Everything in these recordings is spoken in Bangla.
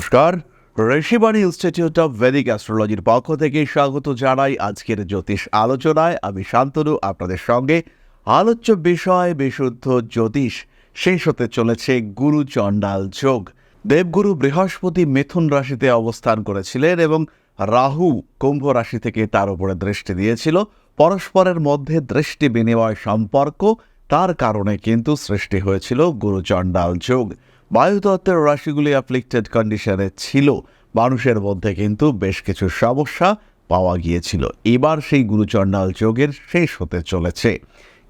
নমস্কার। ঋষিবাণী ইনস্টিটিউট অফ ভেদিক অ্যাস্ট্রোলজির পক্ষ থেকে স্বাগত জানাই আজকের জ্যোতিষ আলোচনায়। আমি শান্তনু, আপনাদের সঙ্গে আলোচ্য বিষয় বিশুদ্ধ জ্যোতিষ। শেষ হতে চলেছে গুরু চণ্ডাল যোগ। দেবগুরু বৃহস্পতি মিথুন রাশিতে অবস্থান করেছিলেন এবং রাহু কুম্ভ রাশি থেকে তার উপরে দৃষ্টি দিয়েছিল। পরস্পরের মধ্যে দৃষ্টি বিনিময় সম্পর্ক, তার কারণে কিন্তু সৃষ্টি হয়েছিল গুরুচণ্ডাল যোগ। বায়ুতত্ত্বের রাশিগুলি অ্যাফ্লিক্টেড কন্ডিশনে ছিল। মানুষের মধ্যে কিন্তু বেশ কিছু সমস্যা পাওয়া গিয়েছিল। এবার সেই গুরুচণ্ডাল যোগের শেষ হতে চলেছে।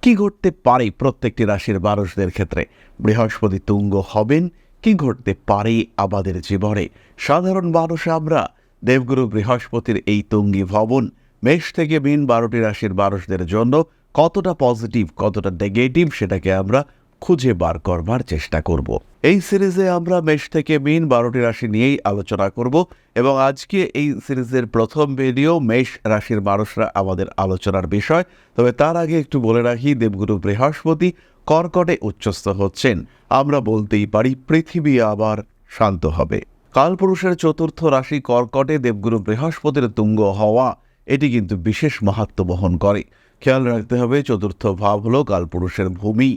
কি ঘটতে পারে প্রত্যেকটি রাশির মানুষদের ক্ষেত্রে? বৃহস্পতি তুঙ্গ হবেন, কি ঘটতে পারে আমাদের জীবনে? সাধারণ মানুষ আমরা, দেবগুরু বৃহস্পতির এই তুঙ্গি ভবন, মেষ থেকে মিন বারোটি রাশির মানুষদের জন্য কতটা পজিটিভ কতটা নেগেটিভ সেটাকে আমরা খুঁজে বার করবার চেষ্টা করব। এই সিরিজে আমরা মেষ থেকে মিন বারোটি রাশি নিয়েই আলোচনা করব এবং আজকে এই সিরিজের প্রথম ভিডিও মেষ রাশির মানুষরা আমাদের আলোচনার বিষয়। তবে তার আগে একটু বলে রাখি, দেবগুরু বৃহস্পতি কর্কটে উচ্চস্থ হচ্ছেন। আমরা বলতেই পারি, পৃথিবী আবার শান্ত হবে। কালপুরুষের চতুর্থ রাশি কর্কটে দেবগুরু বৃহস্পতির তুঙ্গ হওয়া, এটি কিন্তু বিশেষ মাহাত্ম বহন করে। খেয়াল রাখতে হবে, চতুর্থ ভাব হল কালপুরুষের ভূমি।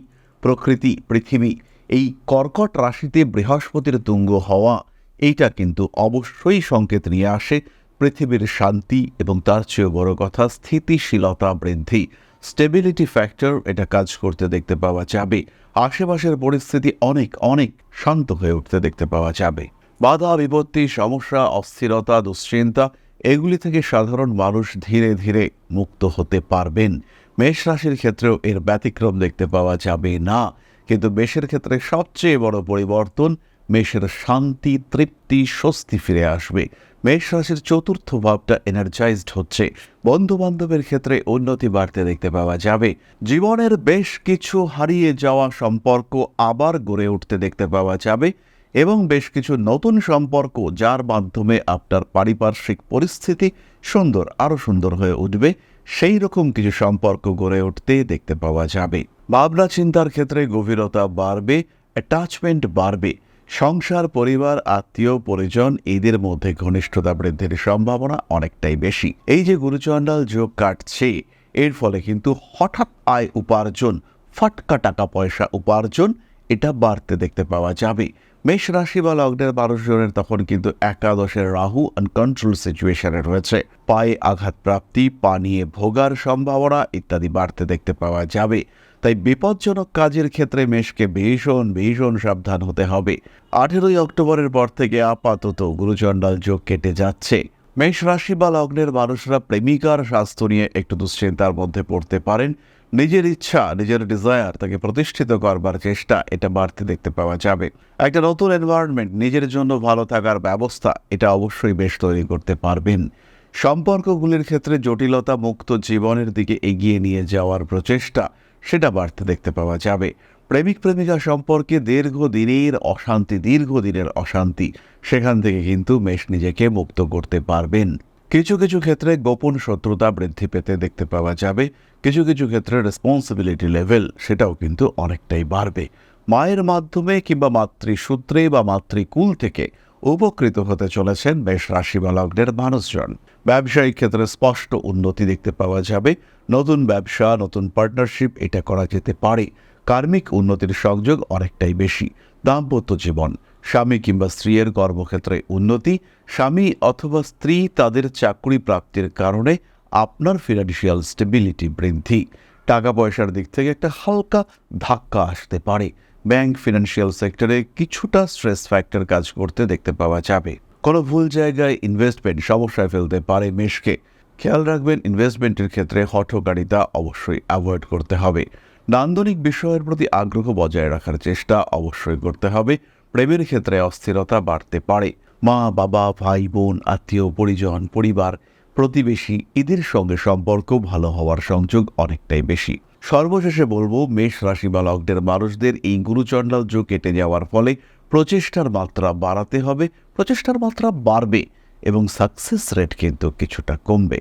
প্রকৃতি, পৃথিবী, এই কর্কট রাশিতে বৃহস্পতির তুঙ্গ হওয়া, এইটা কিন্তু অবশ্যই সংকেত নিয়ে আসে পৃথিবীর শান্তি এবং তার চেয়েও বড় কথা স্থিতিশীলতা বৃদ্ধি। স্টেবিলিটি ফ্যাক্টর এটা কাজ করতে দেখতে পাওয়া যাবে। আশেপাশের পরিস্থিতি অনেক অনেক শান্ত হয়ে উঠতে দেখতে পাওয়া যাবে। বাধা, বিপত্তি, সমস্যা, অস্থিরতা, দুশ্চিন্তা, এগুলি থেকে সাধারণ মানুষ ধীরে ধীরে মুক্ত হতে পারবেন। মেষ রাশির ক্ষেত্রেও এর ব্যতিক্রম দেখতে পাওয়া যাবে না। কিন্তু মেষের ক্ষেত্রে সবচেয়ে বড় পরিবর্তন, মেষের শান্তি, তৃপ্তি, স্বস্তি ফিরে আসবে। মেষ রাশির চতুর্থ ভাবটা এনার্জাইজড হচ্ছে। বন্ধু বান্ধবের ক্ষেত্রে উন্নতি বাড়তে দেখতে পাওয়া যাবে। জীবনের বেশ কিছু হারিয়ে যাওয়া সম্পর্ক আবার গড়ে উঠতে দেখতে পাওয়া যাবে এবং বেশ কিছু নতুন সম্পর্ক, যার মাধ্যমে আপনার পারিপার্শ্বিক পরিস্থিতি সুন্দর, আরও সুন্দর হয়ে উঠবে। সেই রকম কিছু সম্পর্ক গড়ে উঠতে দেখতে পাওয়া যাবে। ভাবনা চিন্তার ক্ষেত্রে গভীরতা বাড়বে অ্যাটাচমেন্ট বাড়বে, সংসার, পরিবার, আত্মীয়, পরিজন এদের মধ্যে ঘনিষ্ঠতা বৃদ্ধির সম্ভাবনা অনেকটাই বেশি। এই যে গুরুচণ্ডাল যোগ কাটছে, এর ফলে কিন্তু হঠাৎ আয় উপার্জন, ফাটকা টাকা পয়সা উপার্জন এটা বাড়তে দেখতে পাওয়া যাবে। মেষ রাশি বা লগ্নের মানুষজনের তখন কিন্তু একাদশের রাহু আনকন্ট্রোল সিচুয়েশনে রয়েছে। পায়ে আঘাত প্রাপ্তি, পা নিয়ে ভোগার সম্ভাবনা ইত্যাদি বাড়তে দেখতে পাওয়া যাবে। তাই বিপজ্জনক কাজের ক্ষেত্রে মেষকে ভীষণ ভীষণ সাবধান হতে হবে। আঠেরোই অক্টোবরের পর থেকে আপাতত গুরুচণ্ডাল যোগ কেটে যাচ্ছে। মেষ রাশি বা লগ্নের মানুষরা প্রেমিকার স্বাস্থ্য নিয়ে একটু দুশ্চিন্তার মধ্যে পড়তে পারেন। নিজের ইচ্ছা, নিজের ডিজায়ার তাকে প্রতিষ্ঠিত করবার চেষ্টা, এটা বাড়তে দেখতে পাওয়া যাবে। একটা নতুন এনভায়রনমেন্ট নিজের জন্য ভালো থাকার ব্যবস্থা, এটা অবশ্যই বেশ তৈরি করতে পারবেন। সম্পর্কগুলির ক্ষেত্রে জটিলতা মুক্ত জীবনের দিকে এগিয়ে নিয়ে যাওয়ার প্রচেষ্টা, সেটা বাড়তে দেখতে পাওয়া যাবে। প্রেমিক প্রেমিকা সম্পর্কে দীর্ঘদিনের অশান্তি দীর্ঘদিনের অশান্তি, সেখান থেকে কিন্তু মেষ নিজেকে মুক্ত করতে পারবেন। কিছু কিছু ক্ষেত্রে গোপন শত্রুতা বৃদ্ধি পেতে দেখতে পাওয়া যাবে। কিছু কিছু ক্ষেত্রে রেসপন্সিবিলিটি লেভেল সেটাও কিন্তু অনেকটাই বাড়বে। মায়ের মাধ্যমে কিংবা মাতৃসূত্রে বা মাতৃকুল থেকে উপকৃত হতে চলেছেন বেশ রাশি বা মানুষজন। ব্যবসায়িক ক্ষেত্রে স্পষ্ট উন্নতি দেখতে পাওয়া যাবে। নতুন ব্যবসা, নতুন পার্টনারশিপ এটা করা যেতে পারে। কার্মিক উন্নতির সংযোগ অনেকটাই বেশি। দাম্পত্য জীবন স্বামী কিংবা স্ত্রীর কর্মক্ষেত্রে উন্নতি, স্বামী অথবা স্ত্রী তাদের চাকরি প্রাপ্তির কারণে আপনার ফিনান্সিয়াল স্টেবিলিটি বৃদ্ধি। টাকা পয়সার দিক থেকে একটা হালকা ধাক্কা আসতে পারে। ব্যাংক ফিনান্সিয়াল সেক্টরে কিছুটা স্ট্রেস ফ্যাক্টর কাজ করতে দেখতে পাওয়া যাবে। কোনো ভুল জায়গায় ইনভেস্টমেন্ট সমস্যায় ফেলতে পারে মেশকে খেয়াল রাখবেন ইনভেস্টমেন্টের ক্ষেত্রে হঠকারিতা অবশ্যই অ্যাভয়েড করতে হবে। নান্দনিক বিষয়ের প্রতি আগ্রহ বজায় রাখার চেষ্টা অবশ্যই করতে হবে। প্রেমের ক্ষেত্রে অস্থিরতা বাড়তে পারে। মা, বাবা, ভাই, বোন, আত্মীয়, পরিজন, পরিবার, প্রতিবেশী এদের সঙ্গে সম্পর্ক ভালো হওয়ার সংযোগ অনেকটাই বেশি। সর্বশেষে বলব, মেষ রাশি বা লগ্নের মানুষদের এই গুরুচণ্ডাল যোগ কেটে যাওয়ার ফলে প্রচেষ্টার মাত্রা বাড়াতে হবে, প্রচেষ্টার মাত্রা বাড়বে এবং সাকসেস রেট কিন্তু কিছুটা কমবে।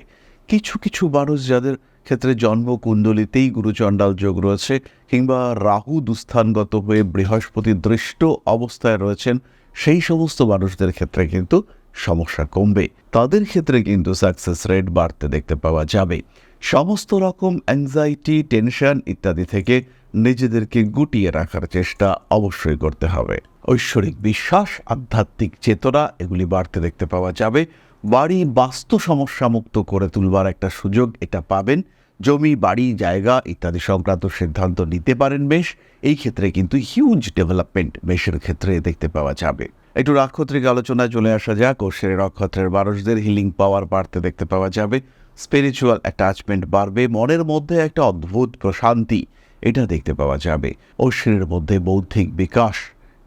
কিছু কিছু মানুষ যাদের ক্ষেত্রে জন্মকুণ্ডলিতেই গুরুচণ্ডাল যোগ রয়েছে কিংবা রাহু দুস্থানগত হয়ে বৃহস্পতি দৃষ্ট অবস্থায় রয়েছেন, সেই সমস্ত মানুষদের ক্ষেত্রে কিন্তু সমস্যা কমবে। তাদের ক্ষেত্রে কিন্তু সাকসেস রেট বাড়তে দেখতে পাওয়া যাবে। সমস্ত রকম অ্যাংজাইটি টেনশন ইত্যাদি থেকে নিজেদেরকে গুটিয়ে রাখার চেষ্টা অবশ্যই করতে হবে। ঐশ্বরিক বিশ্বাস, আধ্যাত্মিক চেতনা এগুলি বাড়তে দেখতে পাওয়া যাবে। বাড়ি বাস্তু সমস্যা মুক্ত করে তুলবার একটা সুযোগ এটা পাবেন। জমি, বাড়ি, জায়গা ইত্যাদি সংক্রান্ত সিদ্ধান্ত নিতে পারেন বেশ। এই ক্ষেত্রে কিন্তু হিউজ ডেভেলপমেন্ট বেশের ক্ষেত্রে দেখতে পাওয়া যাবে। একটু নক্ষত্রিক আলোচনায় চলে আসা যাক সে নক্ষত্রের মানুষদের হিলিং পাওয়ার বাড়তে দেখতে পাওয়া যাবে। স্পিরিচুয়াল অ্যাটাচমেন্ট বাড়বে, মনের মধ্যে একটা অদ্ভুত প্রশান্তি এটা দেখতে পাওয়া যাবে। অশ্বিনের মধ্যে বৌদ্ধিক বিকাশ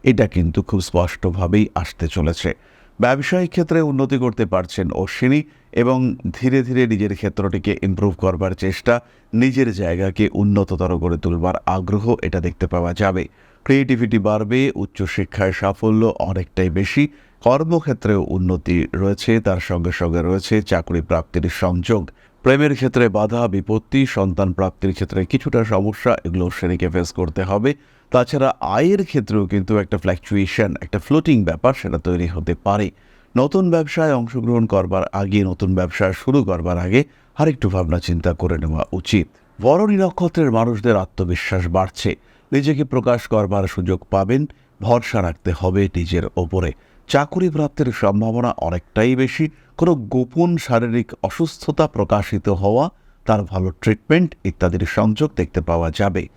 এটা কিন্তু খুব স্পষ্টভাবেই আসতে চলেছে। ব্যবসায়িক ক্ষেত্রে উন্নতি করতে পারছেন অশ্বিনী এবং ধীরে ধীরে নিজের ক্ষেত্রটিকে ইমপ্রুভ করবার চেষ্টা, নিজের জায়গাকে উন্নততর করে তুলবার আগ্রহ এটা দেখতে পাওয়া যাবে। ক্রিয়েটিভিটি বাড়বে, উচ্চশিক্ষায় সাফল্য অনেকটাই বেশি, কর্মক্ষেত্রেও উন্নতি রয়েছে, তার সঙ্গে সঙ্গে রয়েছে চাকরি প্রাপ্তির সংযোগ। প্রেমের ক্ষেত্রে বাধা, বিপত্তি, সন্তান প্রাপ্তির ক্ষেত্রে কিছুটা সমস্যা, এগুলো শ্রেণীকে ফেস করতে হবে। তাছাড়া আয়ের ক্ষেত্রেও কিন্তু একটা ফ্ল্যাকচুয়েশন একটা ফ্লোটিং ব্যাপার সেটা তৈরি হতে পারে। নতুন ব্যবসায় অংশগ্রহণ করবার আগে, নতুন ব্যবসা শুরু করবার আগে আরেকটু ভাবনা চিন্তা করে নেওয়া উচিত। বরণী নক্ষত্রের মানুষদের আত্মবিশ্বাস বাড়ছে। নিজেকে প্রকাশ করবার সুযোগ পাবেন, ভরসা রাখতে হবে নিজের ওপরে। চাকুরি প্রাপ্তির সম্ভাবনা অনেকটাই বেশি। কোনো গোপন শারীরিক অসুস্থতা প্রকাশিত হওয়া, তার ভালো ট্রিটমেন্ট ইত্যাদির সংযোগ দেখতে পাওয়া যাবে।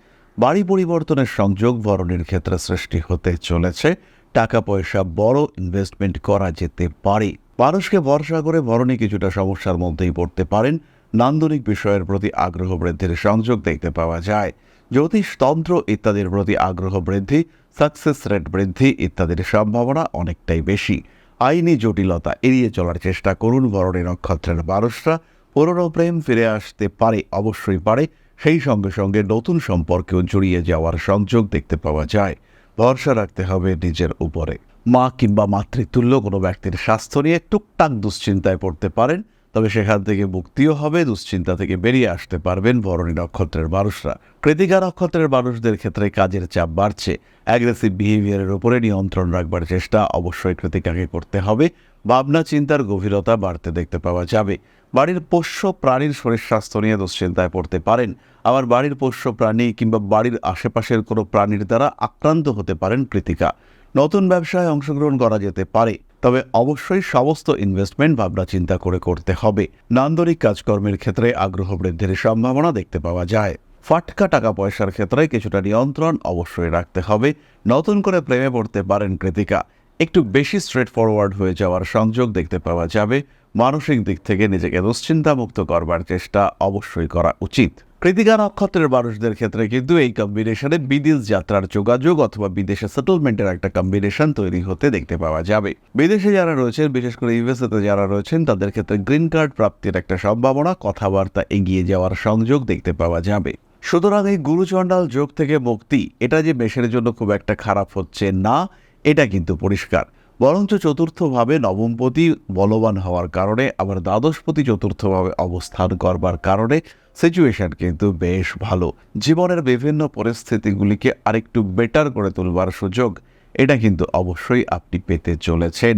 বাড়ি পরিবর্তনের সংযোগ বরণের ক্ষেত্রে সৃষ্টি হতে চলেছে। টাকা পয়সা বড় ইনভেস্টমেন্ট করা যেতে পারে। মানুষকে ভরসা করে বরণী কিছুটা সমস্যার মধ্যেই পড়তে পারেন। নান্দনিক বিষয়ের প্রতি আগ্রহ বৃদ্ধির সংযোগ দেখতে পাওয়া যায়। জ্যোতিষতন্ত্র ইত্যাদির প্রতি আগ্রহ বৃদ্ধি সাকসেস রেট বৃদ্ধি ইত্যাদির সম্ভাবনা অনেকটাই বেশি। আইনি জটিলতা এড়িয়ে চলার চেষ্টা করুন বরণী নক্ষত্রের মানুষরা। পুরনো প্রেম ফিরে আসতে পারে, অবশ্যই পারে। সেই সঙ্গে সঙ্গে নতুন সম্পর্কেও জড়িয়ে যাওয়ার সংযোগ দেখতে পাওয়া যায়। ভরসা রাখতে হবে নিজের উপরে। মা কিংবা মাতৃতুল্য কোনো ব্যক্তির স্বাস্থ্য নিয়ে টুকটাক দুশ্চিন্তায় পড়তে পারেন, তবে সেখান থেকে মুক্তিও হবে, দুশ্চিন্তা থেকে বেরিয়ে আসতে পারবেন বরণী নক্ষত্রের মানুষরা। কৃতিকা নক্ষত্রের মানুষদের ক্ষেত্রে কাজের চাপ বাড়ছে। অ্যাগ্রেসিভ বিহেভিয়ারের উপরে নিয়ন্ত্রণ রাখবার চেষ্টা অবশ্যই কৃতিকাকে করতে হবে। ভাবনা, চিন্তার গভীরতা বাড়তে দেখতে পাওয়া যাবে। বাড়ির পোষ্য প্রাণীর শরীর স্বাস্থ্য নিয়ে দুশ্চিন্তায় পড়তে পারেন। আবার বাড়ির পোষ্য প্রাণী কিংবা বাড়ির আশেপাশের কোনো প্রাণীর দ্বারা আক্রান্ত হতে পারেন কৃতিকা। নতুন ব্যবসায় অংশগ্রহণ করা যেতে পারে, তবে অবশ্যই সমস্ত ইনভেস্টমেন্ট ভাবনা চিন্তা করে করতে হবে। নান্দনিক কাজকর্মের ক্ষেত্রে আগ্রহ বৃদ্ধির সম্ভাবনা দেখতে পাওয়া যায়। ফাটকা টাকা পয়সার ক্ষেত্রে কিছুটা নিয়ন্ত্রণ অবশ্যই রাখতে হবে। নতুন করে প্রেমে পড়তে পারেন কৃতিকা। একটু বেশি স্ট্রেট ফরওয়ার্ড হয়ে যাওয়ার সংযোগ দেখতে পাওয়া যাবে। মানসিক দিক থেকে নিজেকে দুশ্চিন্তামুক্ত করবার চেষ্টা অবশ্যই করা উচিত। কৃতিকা নক্ষত্রের মানুষদের ক্ষেত্রে কিন্তু এই কম্বিনেশনে বিদেশ যাত্রার যোগাযোগ অথবা বিদেশে সেটেলমেন্টের একটা কম্বিনেশন তৈরি হতে দেখতে পাওয়া যাবে। বিদেশে যারা রয়েছেন, বিশেষ করে ইউএসএতে যারা রয়েছেন, তাদের ক্ষেত্রে গ্রিন কার্ড প্রাপ্তির একটা সম্ভাবনা, কথাবার্তা এগিয়ে যাওয়ার সংযোগ দেখতে পাওয়া যাবে। সুতরাং এই গুরুচণ্ডাল যোগ থেকে মুক্তি, এটা যে মেষের জন্য খুব একটা খারাপ হচ্ছে না, এটা কিন্তু পরিষ্কার। বরঞ্চ চতুর্থভাবে নবমপতি বলবান হওয়ার কারণে, আবার দ্বাদশপতি চতুর্থভাবে অবস্থান করবার কারণে সিচুয়েশন কিন্তু বেশ ভালো। জীবনের বিভিন্ন পরিস্থিতিগুলিকে আরেকটু বেটার করে তুলবার সুযোগ, এটা কিন্তু অবশ্যই আপনি পেতে চলেছেন।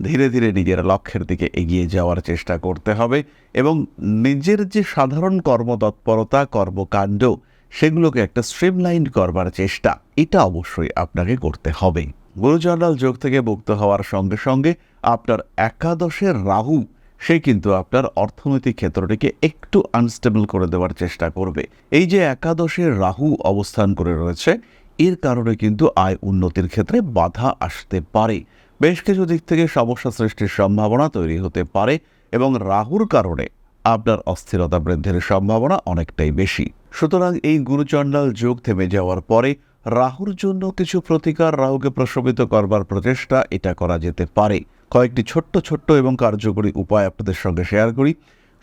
ধীরে ধীরে নিজের লক্ষ্যের দিকে এগিয়ে যাওয়ার চেষ্টা করতে হবে এবং নিজের যে সাধারণ কর্মতৎপরতা, কর্মকাণ্ড, সেগুলোকে একটা স্ট্রিমলাইন করবার চেষ্টা, এটা অবশ্যই আপনাকে করতে হবে। গুরুচণ্ডাল যোগ থেকে মুক্ত হওয়ার সঙ্গে সঙ্গে আপনার একাদশের রাহু সে কিন্তু আপনার অর্থনৈতিক ক্ষেত্রটিকে একটু আনস্টেবল করে দেওয়ার চেষ্টা করবে। এই যে একাদশে রাহু অবস্থান করে রয়েছে, এর কারণে কিন্তু আয় উন্নতির ক্ষেত্রে বাধা আসতে পারে। বেশ কিছু দিক থেকে সমস্যা সৃষ্টির সম্ভাবনা তৈরি হতে পারে এবং রাহুর কারণে আপনার অস্থিরতা বৃদ্ধির সম্ভাবনা অনেকটাই বেশি। সুতরাং এই গুরুচণ্ডাল যোগ থেমে যাওয়ার পরে রাহুর জন্য কিছু প্রতিকার রাহুকে প্রশমিত করবার প্রচেষ্টা এটা করা যেতে পারে। কয়েকটি ছোট্ট ছোট্ট এবং কার্যকরী উপায় আপনাদের সঙ্গে শেয়ার করি।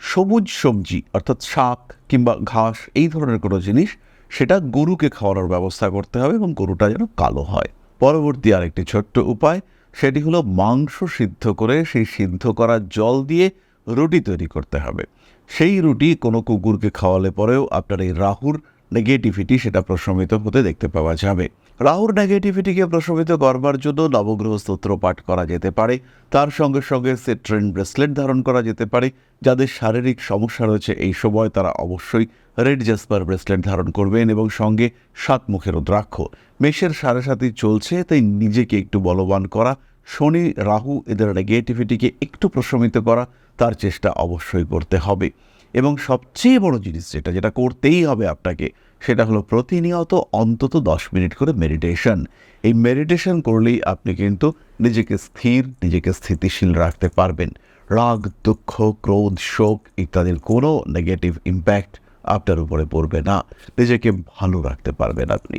সবুজ সবজি, অর্থাৎ শাক কিংবা ঘাস, এই ধরনের কোনো জিনিস, সেটা গরুকে খাওয়ানোর ব্যবস্থা করতে হবে এবং গরুটা যেন কালো হয়। পরবর্তী আরেকটি ছোট্ট উপায়, সেটি হলো মাংস সিদ্ধ করে সেই সিদ্ধ করা জল দিয়ে রুটি তৈরি করতে হবে। সেই রুটি কোনো কুকুরকে খাওয়ালে পরেও আপনার এই রাহুর নেগেটিভিটি সেটা প্রশমিত হতে দেখতে পাওয়া যাবে। রাহুর নেগেটিভিটিকে প্রশমিত করবার জন্য নবগ্রহ স্তোত্র পাঠ করা যেতে পারে। তার সঙ্গে সঙ্গে সেট্রেন ব্রেসলেট ধারণ করা যেতে পারে। যাদের শারীরিক সমস্যা রয়েছে এই সময় তারা অবশ্যই রেড জাসপার ব্রেসলেট ধারণ করবেন এবং সঙ্গে সাত মুখের দ্রাক্ষ মেষের সাড়ে সাথী চলছে, তাই নিজেকে একটু বলবান করা। শনি, রাহু এদের নেগেটিভিটিকে একটু প্রশমিত করা, তার চেষ্টা অবশ্যই করতে হবে। এবং সবচেয়ে বড় জিনিস যেটা যেটা করতেই হবে আপনাকে সেটা হলো প্রতিনিয়ত অন্তত দশ মিনিট করে মেডিটেশন এই মেডিটেশন করলেই আপনি কিন্তু নিজেকে স্থির, নিজেকে স্থিতিশীল রাখতে পারবেন। রাগ, দুঃখ, ক্রোধ, শোক ইত্যাদির কোনো নেগেটিভ ইম্প্যাক্ট আপনার উপরে পড়বে না। নিজেকে ভালো রাখতে পারবেন আপনি।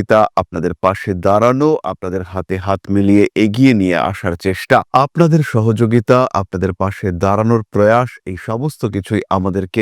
সহযোগিতা আপনাদের পাশে দাঁড়ানো, আপনাদের হাতে হাত মিলিয়ে এগিয়ে নিয়ে আসার চেষ্টা, আপনাদের সহযোগিতা, আপনাদের পাশে দাঁড়ানোর প্রয়াস, এই সমস্ত কিছুই আমাদেরকে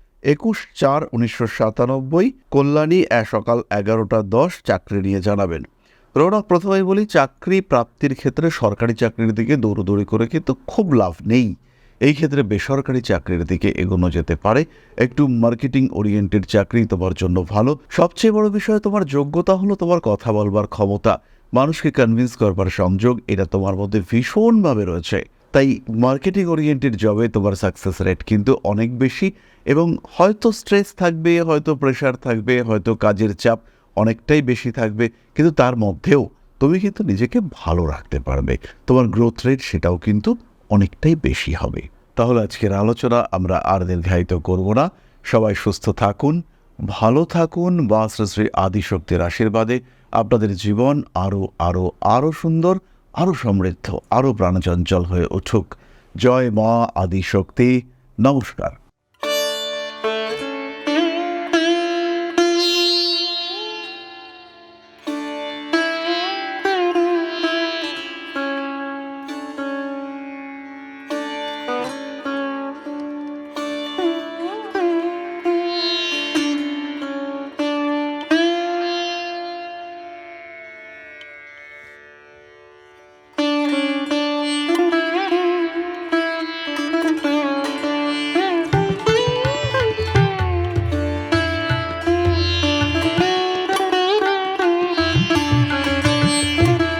একুশ চার উনিশশো সাতানব্বই, কল্যাণী সকাল এগারোটা দশ, চাকরি নিয়ে জানাবেন। রৌনক, প্রথমেই বলি, চাকরি প্রাপ্তির ক্ষেত্রে সরকারি চাকরির দিকে দৌড়দৌড়ি করে কিন্তু খুব লাভ নেই। এই ক্ষেত্রে বেসরকারি চাকরির দিকে এগোনো যেতে পারে। একটু মার্কেটিং ওরিয়েন্টেড চাকরি তোমার জন্য ভালো। সবচেয়ে বড় বিষয়, তোমার যোগ্যতা হলো তোমার কথা বলবার ক্ষমতা। মানুষকে কনভিন্স করবার সংযোগ, এটা তোমার মধ্যে ভীষণভাবে রয়েছে। তাই মার্কেটিং ওরিয়েন্টেড জবে তোমার সাকসেস রেট কিন্তু অনেক বেশি এবং হয়তো স্ট্রেস থাকবে, হয়তো প্রেশার থাকবে, হয়তো কাজের চাপ অনেকটাই বেশি থাকবে, কিন্তু তার মধ্যেও তুমি কিন্তু নিজেকে ভালো রাখতে পারবে। তোমার গ্রোথ রেট সেটাও কিন্তু অনেকটাই বেশি হবে। তাহলে আজকের আলোচনা আমরা আর দীর্ঘায়িত করব না। সবাই সুস্থ থাকুন, ভালো থাকুন বা শ্রী শ্রী আদিশক্তির আশীর্বাদে। আপনাদের জীবন আরও আরও আরও সুন্দর। আরও সমৃদ্ধ আরও প্রাণচঞ্চল হয়ে উঠুক। জয় মা আদি শক্তি নমস্কার।